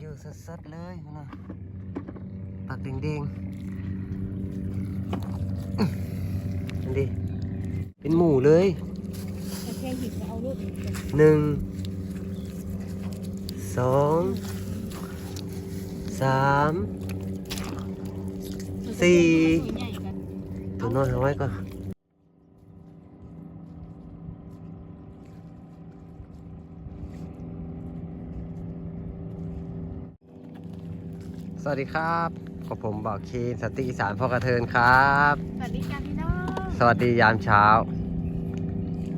อยู่สดๆเลยนะปากแดงๆนั่นดิเป็นหมูเลยแค่หินเอาลูกอีกหนึ่งสองสามสี่ใหญ่กันตัวน้อยเอาไว้ก่อน ส วัสดีครับกับผมบอกคีนสติอีสารพ่อกระเทินครับ สวัสดีจ้าพี่น้อง สวัสดียามเช้า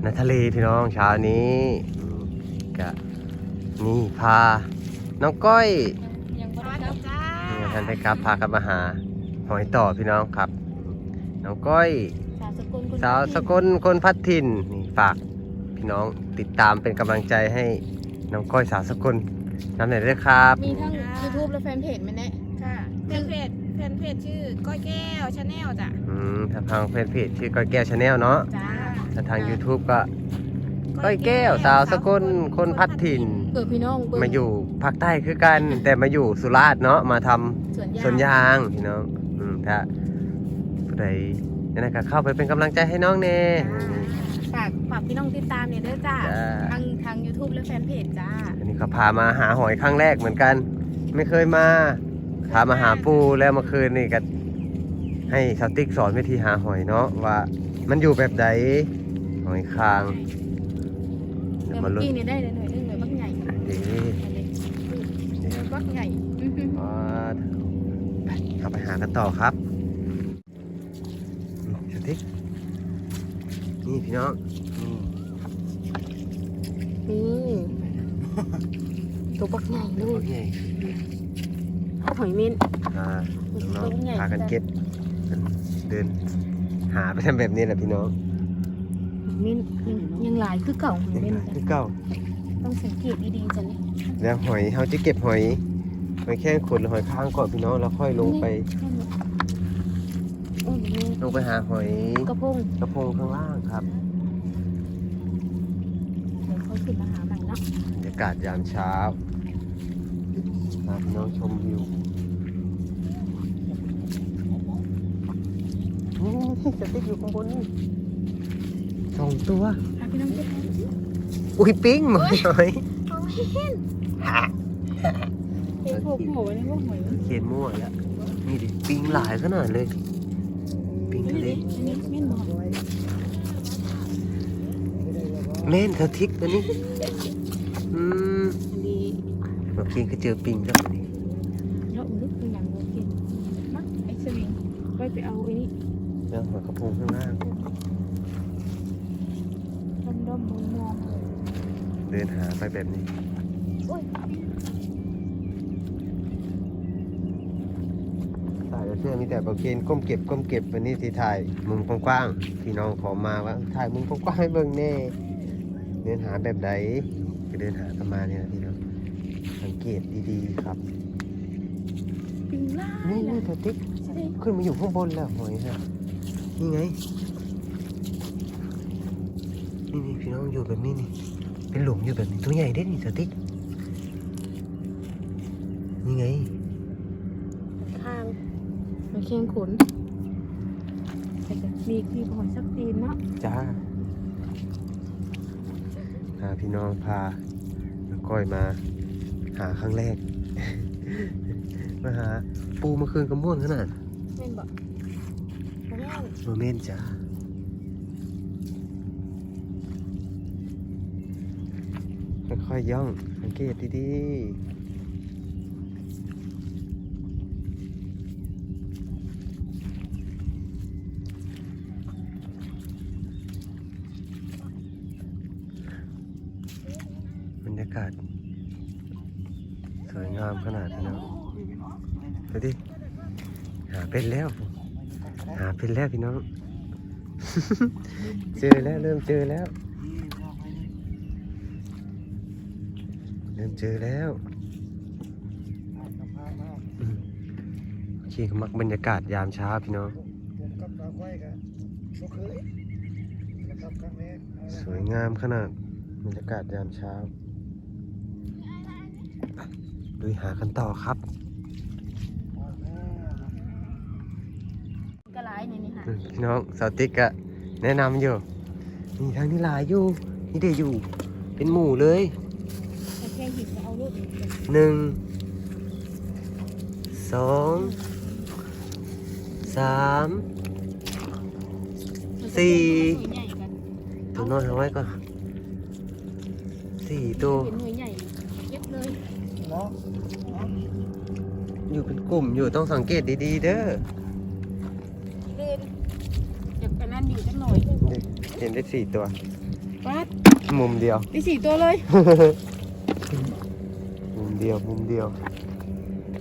ในทะเลพี่น้องเช้านี้กะนี่พา น้องก้อยยังบ่ได้จ้านี่ท่านไปครับพากันมาหา หอยต่อพี่น้องครับ น้องก้อย สาวสกุลคนสาวสกลคนพัดถิ่นนี่ฝากพี่น้องติดตามเป็นกำลังใจให้น้องก้อยสาวสกลน้ำไหนอยด้วยครับ มีทั้ง YouTube และแฟนเพจไหมเนี่ยค่ะ แฟนเพจแฟนเพจชื่อก้อยแก้วชาแนลจ้ะอืมถ้าทางเฟซเพจชื่อก้อยแก้วชาแนลเนาะจ้าถ้าทาง YouTube ก็ก้อยแก้วสาวสกลคนพัดถิ่นเกิดพี่น้องเบิ่งมาอยู่ภาคใต้คือกัน แต่มาอยู่สุราษฎร์เนาะมาทำสวนยางสวนยางพี่น้องอืมถ้าผู้ใดนั่นนะก็เข้าไปเป็นกำลังใจให้น้องเน่ฝากฝากพี่น้องติดตามเนี่ยเด้อจ้าจ้า ทางทาง YouTube และแฟนเพจจ้าอันนี้เขาพามาหาหอยครั้งแรกเหมือนกัน ไม่เคยมา พามาหาปูแล้วเมื่อคืนนี่ก็ให้สาวติ๊กสอนวิธีหาหอยเนาะว่า มันอยู่แบบใดหอยคางแต่เดี๋ยวมาเมื่อลุ้น กี้นี่ได้เลยหน่อยนึงเลยบักใหญ่อันนี้เลยบักใหญ่อ๋อไปเข้าไปหากันต่อครับนี่สาวติ๊กนี่พี่น้องนี่นี่ตัวบักใหญ่เลตัวยใหญ่ หอยเม่นอ่าน้องตัวใหญ่ๆพากันเก็บเดิน หาไปทำแบบนี้แหละพี่น้องหอยเม่นยังยังหลายคือเก่าหอยยังเม่นไงคือเก่าต้องสังเกตดีๆจ้ะนี่แล้วหอยเขาจะเก็บหอยหอยแค่ขนหรือหอยค้างก่อนพี่น้องแล้วค่อยลงไปโอ้ยนี่ลงไปหาหอยกระพงกระพงข้างล่างครับเดี๋ยวเขาขึ้นมาหาใหม่เนาะบรรยากาศยามเช้าพาพี่น้องชมวิว นี่จะติดอยู่ข้างบนนี่สองตัว พาพี่น้องเก็บอุ้ยปิ้งหมอยหอยเอาเห็นฮะเห็นพวกหมูนี่พวกหอยเขียนมั่วแล้วนี่ดิปิ้งหลายขนาดเลย ปิ้งทะเลอันนี้เม่นบ่เล่นเธอทิกตัวนี้ อืมอันนี้ เมื่อกี้ก็เจอปิงแล้วนี่ เนาะลึกเป็นอย่างโอเคมักไอ้สวิงไปไปเอาไอ้นี่ แล้วหัวกระพงข้างล่างดมดมมองมองเดินหาไปแบบนี้โอ้ยสายเสื้อมีแต่บางเกนก้มเก็บก้มเก็บวันนี้ที่ถ่ายมุมกว้างๆพี่น้องขอมาว่าถ่ายมุมกว้างๆให้เบิ่งแน่เดินหาแบบใดก็เดินหากันมาเนี่ยนะพี่น้องสังเกตดีๆครับปิงล่านี่นี่เธอติ๊กขึ้นมาอยู่ข้างบนแล้วหอยฮะ นี่ไง นี่นี่พี่น้องอยู่แบบนี้นี่ เป็นหลุมอยู่แบบนี้ตัวใหญ่เด้นี่เธอติ๊กนี่ไงข้างมันเคียงขนแต่ก็มีมีหอยสักตีนเนาะจ้าพาพี่น้องพาน้องก้อยมาหาครั้งแรก มาหาปูเมื่อคืนกระม่วนขนาดแม่นบ่บ่แม่น โมเมนต์จ้าค่อยๆย่องสังเกตดีๆบรรยากาศสวยงามขนาดนี้เนาะดูดิหาเป็นแล้ว เป็นแล้วพี่น้อง เจอแล้วเริ่มเจอแล้ว เริ่มเจอแล้วอืมโอเคมักบรรยากาศยามเช้าพี่น้องสวยงามขนาดบรรยากาศยามเช้าลุยหากันต่อครับ ก็ร้ายนี่นี่ค่ะอืมพี่น้องสาวติ๊กอะแนะนำอยู่นี่ทางนี้หลายอยู่ นี่เดี๋ยวอยู่ เป็นหมู่เลยไอ้แค่หินก็เอาลูกหนึ่งสองสามสี่ใหญ่กันตัวน้อยเอาไว้ก่อนสี่ตัวเห็นหน่วยใหญ่เย็บเลยเนาะอยู่เป็นกลุ่มอยู่ต้องสังเกตดีๆเด้อ เดินอยากไปนั่นอยู่จังหน่อยนี่เห็นได้สี่ตัววัดมุมเดียว ได้สี่ตัวเลยมุมเดียวมุมเดียว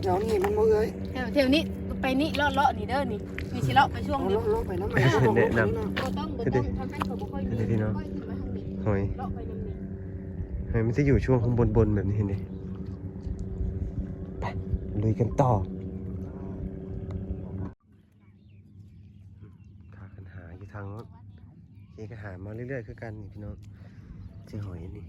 เดี๋ยวนี่มันมือเอ้ยแถวแถวนี้ไปนี่เลาะเลาะนี่เด้อนี่มีชิเลาะไปช่วงเอานี้ลงลงไปน้ำแนะนบ่ต้องบ่ต้องทางนั้นก็บ่ค่อยมีเดี๋ยวพี่น้องค่อยขึ้นมาทางนี้หอยเลาะไปนำนี้หอยมันจะอยู่ช่วงข้างบนบนๆแบบนี้เห็นดิไปลุยกันต่อพากันหาอยู่ทางโน้น นี่ก็หามาเรื่อยๆคือกันนี่พี่น้องเจอหอยนี่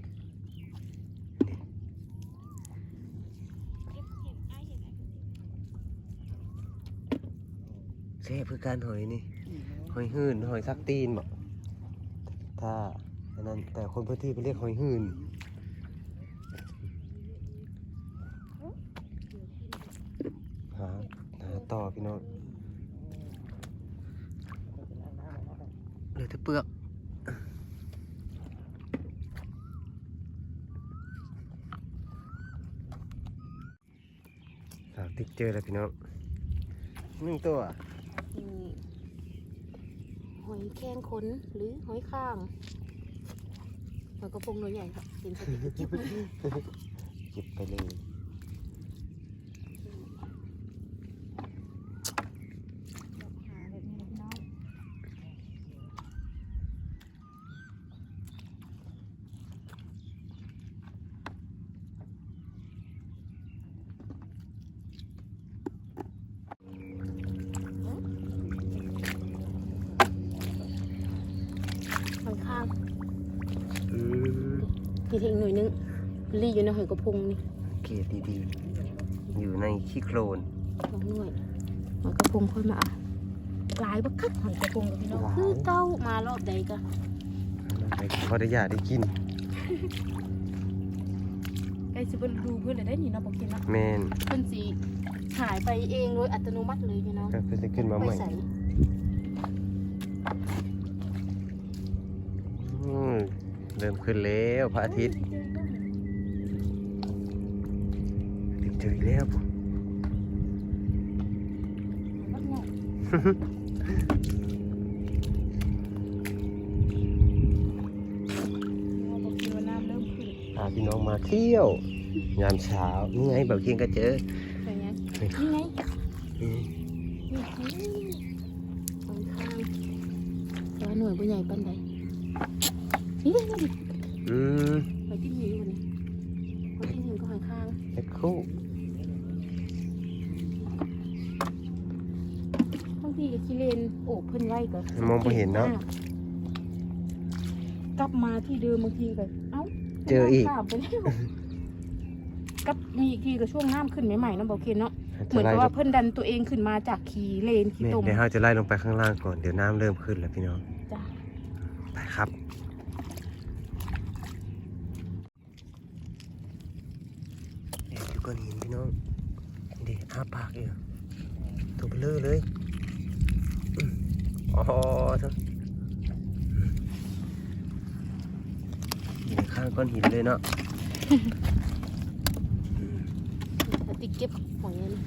เซ่เพื่อการหอยนี่ หอยหื่นหอยซักตีนบอกถ้าอันนั้นแต่คนพื้นที่ไปเรียกหอยหื่นหาหาต่อพี่น้องเหลือแต่เปลือกสาวติ๊ก เจอแล้วพี่น้องหนึ่งตัวนี่หอยแข้งขนหรือหอยข้างหอยกระพงหน่วยใหญ่ค่ะเป็นสติ๊กจิ๊บเลยหยิบไปเลย หาแบบนี้เนาะ ข้างข้าง อืม ๆนี่ทิ้งหน่อยนึงรีอยู่ในหอยกระพงนี่เกตดีๆ อยู่ในขี้โคลนสองหน่วยหอยกระพงค่อยมาเอาหลายบักคักหอยกระพงกับพี่น้องคือเก้ามารอบใดก็ไปพอได้ยาได้กินใกล้สิเบิ่งดูเพื่อนเลยได้นี่เนาะบอกกินนะแมนเพิ่นสิหายไปเองโดยอัตโนมัติเลยพี่น้องเพิ่งจะขึ้นมาใหม่ เริ่มขึ้นแล้วพระอาทิตย์ติดเจออีกแล้วบักใหญ่เอาบอกกินว่าน้ำเริ่มขึ้นพาพี่น้องมาเที่ยวยามเช้านี่ไงเบาเคียงก็เจอเป็นไงนี่นี่ไงอืมนี่ไงหอยข้างแต่ว่าหน่วยบ่ใหญ่ปานใด นี่นี่นี่อืมหอยที่หินกว่านี้หอยที่หินก็หอยข้างแค่คู่บางทีก็ขี้เลนโอบเพิ่นไว้ก็มองไปเห็นเนาะ กลับมาที่เดิมบางทีก็เอ้าเจออีกข้ามไปแล้วกับมีอีกทีก็ช่วงน้ำขึ้นใหม่ๆเนาะบอกเคนเนาะ เหมือนจะไล่กับลว่างเพิ่นดันตัวเองขึ้นมาจากขี่เลนขี่แม่นตมเดี๋ยวเราจะไล่ลงไปข้างล่างก่อน เดี๋ยวน้ำเริ่มขึ้นแล้วพี่น้อง จ้ะ ไปครับแอบอยู่ก้อนหินพี่น้องนี่ดิอ้าปากเองตัวเบลอเลยอืมอ๋อทั้งอยู่ในข้างก้อนหินเลยเนาะแล้วติเก็บหอยอันนี้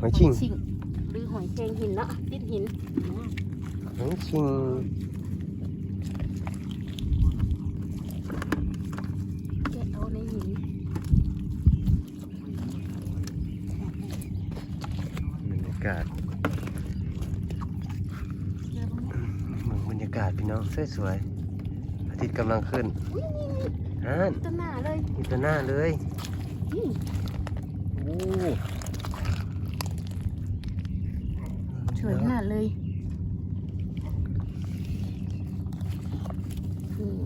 หอยชิงชิงหรือหอยแครงหินเนาะติดหินหอยชิง แกะเอาในหิน บรรยากาศเจอบ้างไหมเมืองบรรยากาศพี่น้องสวยๆอาทิตย์กำลังขึ้นอุ้ยนี่นี่อ่านต้นหน้าเลยอยู่ต่อหน้าเลยนี่โอ้สวยขนาดเลยอืม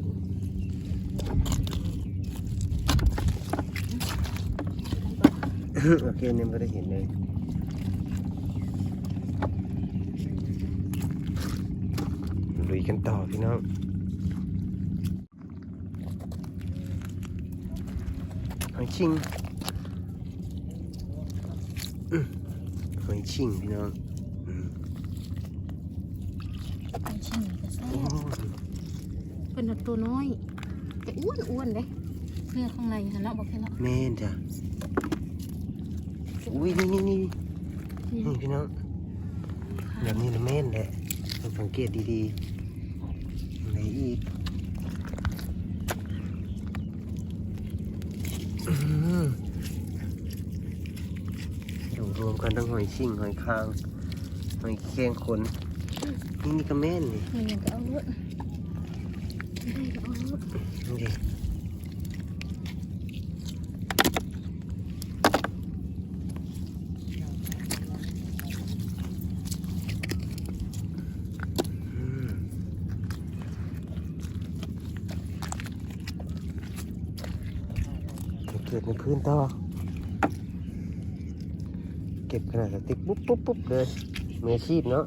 โอเคเนี่ยไม่ได้เห็นเลย ยกันต่อพี่น้องหอยชิงอื้อหอยชิงพี่น้องอืมไปชิมก็แซ่โอ้บเป็นหดตัวน้อยแต่อ้วนอ้วนเลยเนื้อข้างในหันเนาะบอกแค่เนาะแม่นจ้ะอุ้ยนี่นี่นี่นี่พี่น้องแบบนี้นะแม่นแหละต้องสังเกตดีๆไหน อีกอื้อหืออยู่รวมกันทั้งหอยชิงหอยคาง หอยแครงขนนี่นี่ก็แม่นนี่นี่ก็เอาลวดนี่ก็เอาลวดดูดิ เกิดในพื้นต่อเก็บขนาดสติ๊กปุ๊บปุ๊บปุ๊บเลยมืออาชีพเนาะ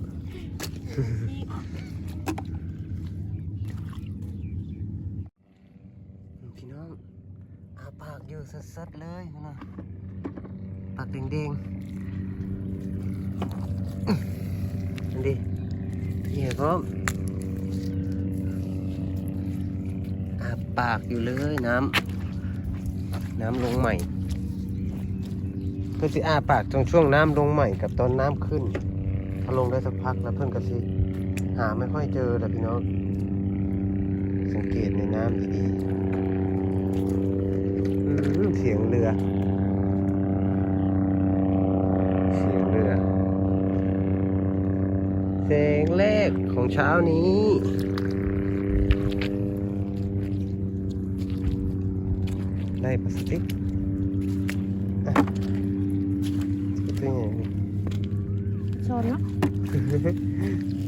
พี่น้องอาปากอยู่สัดๆเลยนะปากแดงๆอันดิเหี้ยพร้อมอาปากอยู่เลยน้ำน้ำลงใหม่เพื่อสิอาปากตรงช่วงน้ำลงใหม่กับตอนน้ำขึ้นพอลงได้สักพักแล้วเพื่อนก็สิหาไม่ค่อยเจอแล้วพี่น้องสังเกตในน้ำดีๆเสียงเรือเสียงเรือแสงแรกของเช้านี้ได้พลาสติกอะจะเป็นยังไง ช้ อนเนาะ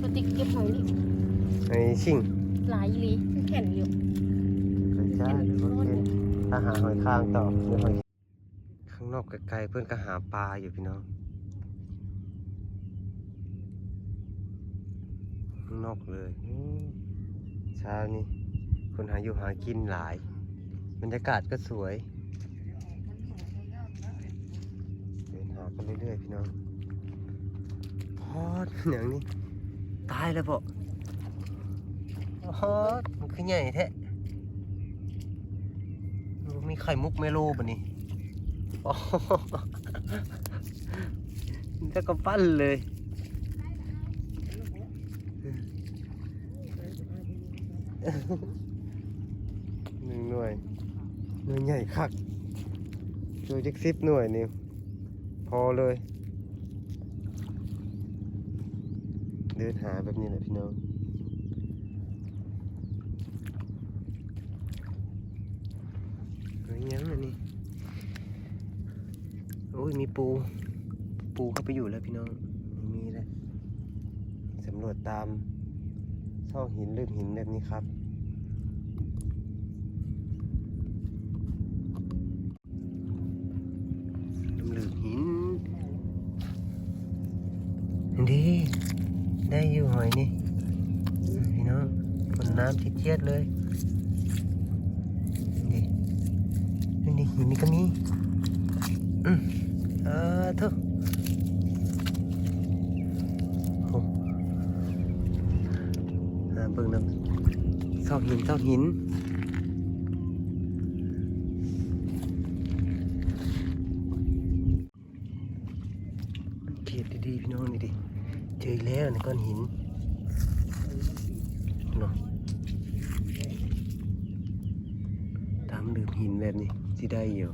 ปฏิกเก็บหอยนี่ไอ้ชิงหลายอีหลีแข็งอยู่ไอ้จ้าเดี๋ยวเขาเป็นอาหารหอยคางต่อเดี๋ยวหอยข้างนอกไกลๆเพื่อนก็หาปลาอยู่พี่น้องข้างนอกเลยอืมเช้านี้คนหาอยู่หากินหลาย บรรยากาศก็สวย เดินหากันเรื่อยๆพี่น้องพ อดอย่างนี้ตายแล้วบ่พอดมันคือใหญ่แท้มีไข่มุกเมโลบ่นี่อ๋อมันจะกระปั้นเลยหนึ่งหน่วยหน่วยใหญ่คักช่วยจักสิบหน่วยนี่พอเลย เดินหาแบบนี้แหละพี่น้องเฮ้ยยังอันนี้โอ้ยมีปู ปูเข้าไปอยู่แล้วพี่น้องมีแล้วสำรวจตามซอกหินลื่นหินแบบนี้ครับ หลืมหินดีได้อยู่หอยนี่พี่น้องบ น้ำเจี๊ยดเลยนี่นี่นี่หินนี่ก็มีอืมอ่าเถอะโอ้อ่าเบิ่งน้ำซอกหินซอกหินเขียดดีๆพี่น้องนี่ดิเจอแล้วในก้อนหินเนาะตามลืม หินแบบนี้ที่ได้อยู่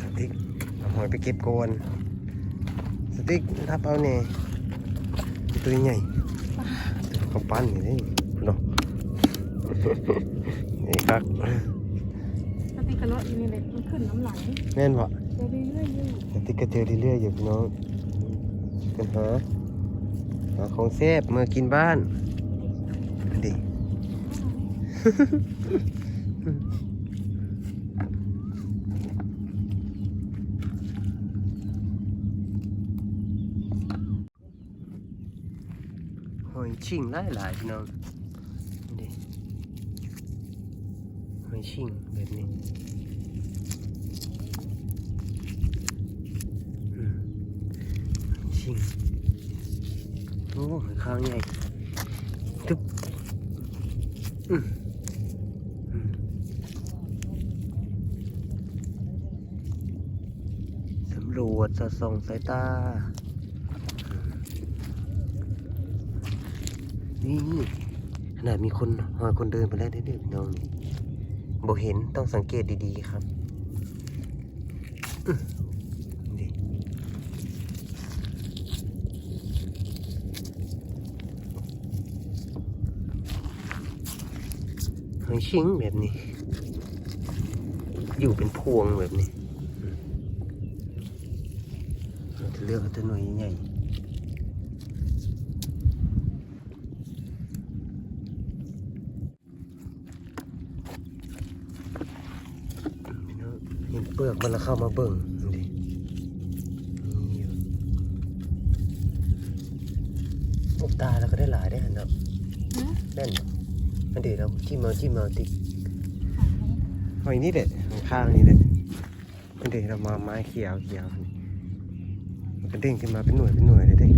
สติ๊กเอาหอยไปเก็บโกนสติ๊กรับเอาเนี่ยตัวใหญ่ตัวเขาปั้นอยู่นี่เนาะนี่ครับปฏิกระโดดอยู่นี่เลยมันขึ้นน้ำไหลแม่นบ่เดี๋ยวเรื่อยๆอยู่สติ๊กก็เจอเรื่อยๆอยู่พี่น้องกันหาหาของแซ่บมากินบ้านดิ hồi chỉnh lại lại nào đi hồi chỉnh bên này chỉnh ô khao nhảy tức. Ừ. ำรวจสอดส่องสายตา นี่ขนาดมีคนหอยคนเดินไปแล้วเด็กๆน้องนี่บเห็นต้องสังเกตดีๆครับหอยชิงแบบนี้ อยู่เป็นพวงแบบนี้อืมเราจะเลือกเอาตัวหน่วยใหญ่ๆพี่น้องเห็นเปลือกมันแล้วเข้ามาเบิ่งดูดินี่อยู่โอ้ตายแล้วก็ได้หลายได้หันครับฮะแน่นอันเดี๋ยวเราจิ้มเอาจิ้มเอาติหอยนี่เด็ดข้างนี่เด็ดอันเดี๋ยวเรามาไม้เขียวเขียว กระเด้งขึ้นมาเป็นหน่วยเป็นหน่วยเลยเด้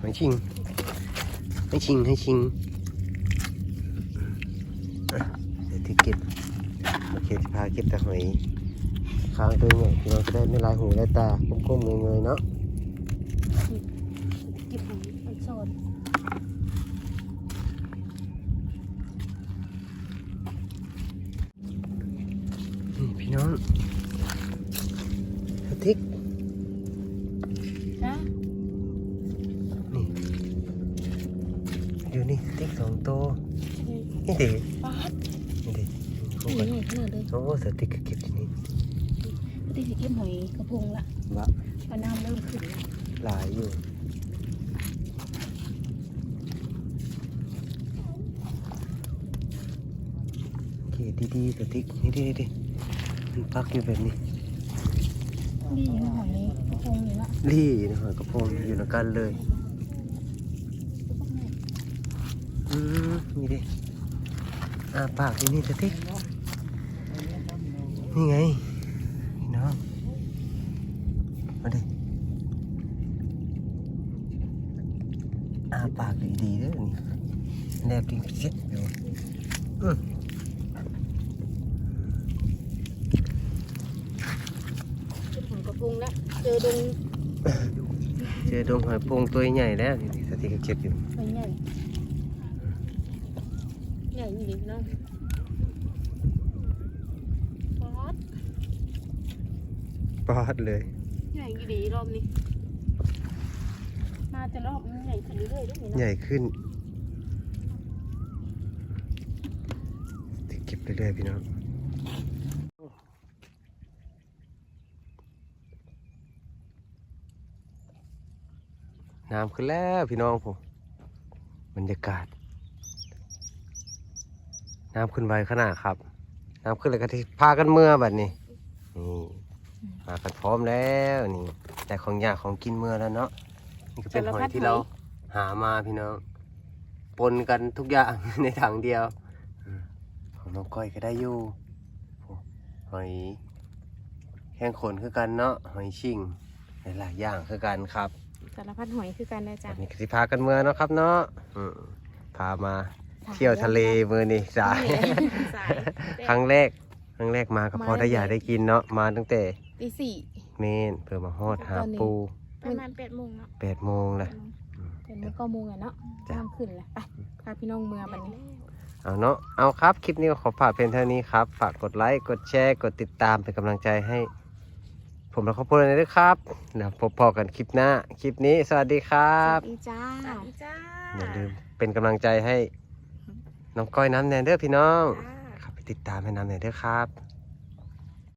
หอยชิงให้ชิงให้ชิงเดี๋ยวที่เก็บโอเคจะพาเก็บแต่หอยค้างตัวใหญ่ที่เราจะได้ไม่ลายหูลายตาก้มๆเงยๆเนาะ เก็บหอยไปโซน นี่พี่น้องสติ๊กจ้านี่เดี๋ยวนี่สติ๊กสองตัวนี่เด็ป๊าดนี่เด็คู่นี่กันไงขนาดเลยโอ้สติ๊กก็เก็บที่นี่ที่สิเก็บหอยกระพงละวะพอน้ำเริ่มขึ้นแล้วหลายอยู่โอเคดีๆสติ๊กนี่ดิดิ มันปักอยู่แบบนี้นี่ยังหอยกระพงอยู่ละรี่นะหอยกระพงอยู่ในกันเลยอืมนี่ดิอาปากอยู่นี่สติ๊กนี่ไงพี่น้องมาดิอาปากดีๆเด้อนี่แนบจริงเช็ดเดี๋ยวอืม เก็บหอยกระพงละเจอดงเจอดงหอยโพงตัวใหญ่แล้วนี่ดิสติ๊กก็เก็บอยู่หอยใหญ่ใหญ่นี่ดิน้องป๊าดปอดเลยใหญ่ดีรอบนี้มาแต่รอบมันใหญ่ขึ้นเรื่อยๆด้วยนี่ใหเนาะญ่ขึ้นสติ๊กเก็บเรื่อยๆพี่น้อง น้ำขึ้นแล้วพี่น้องผมบรรยากาศ น้ำขึ้นไวขนาดครับ น้ำขึ้นเลยก็ที่พากันเมื่อแบบนี้นี่มากันพร้อมแล้วนี่แต่ของอยากของกินเมื่อแล้วเนาะนี่ก็เป็นหอยที่เราหามาพี่น้องปนกันทุกอย่างในถังเดียวอืมของน้องก้อยก็ได้อยู่โอ้หอยแข้งขนคือกันเนาะหอยชิงหลายๆอย่างคือกันครับ สารพัดหอยคือกันนะจ๊ะอันนี้ก็สิพากันเมื่อเนาะครับเนาะอืมพามาเที่ยวทะเลมือนี่สาย สายครั้งแรก ครั้งแรกมาก็พอได้อยากได้กินเนาะมาตั้งแต่ตีสี่ เมนเพื่อมาฮอดหาตอนนี้ ปูประมาณแปดโมงเนาะแปดโมงแหละ เป็นมือเก้าโมงอะเนาะจ้ะ น้ำขึ้นแล้วไปพาพี่น้องเมืองบันนี้ เอาเนาะเอาครับ คลิปนี้ก็ขอฝากเพียงเท่านี้ครับ ฝากกดไลค์ กดแชร์ กดติดตามเป็นกำลังใจให้ ผมและครอบครัวเลยด้วยครับเดี๋ยวพบพอกันคลิปหน้า คลิปนี้สวัสดีครัสบ วัสดีจ้า สวัสดีจ้าอย่าลืมเป็นกำลังใจให้น้องก้อยน้ำแนนเด้อพี่น้อง จ้า ครับไปติดตามให้น้ำแนนเด้อครับ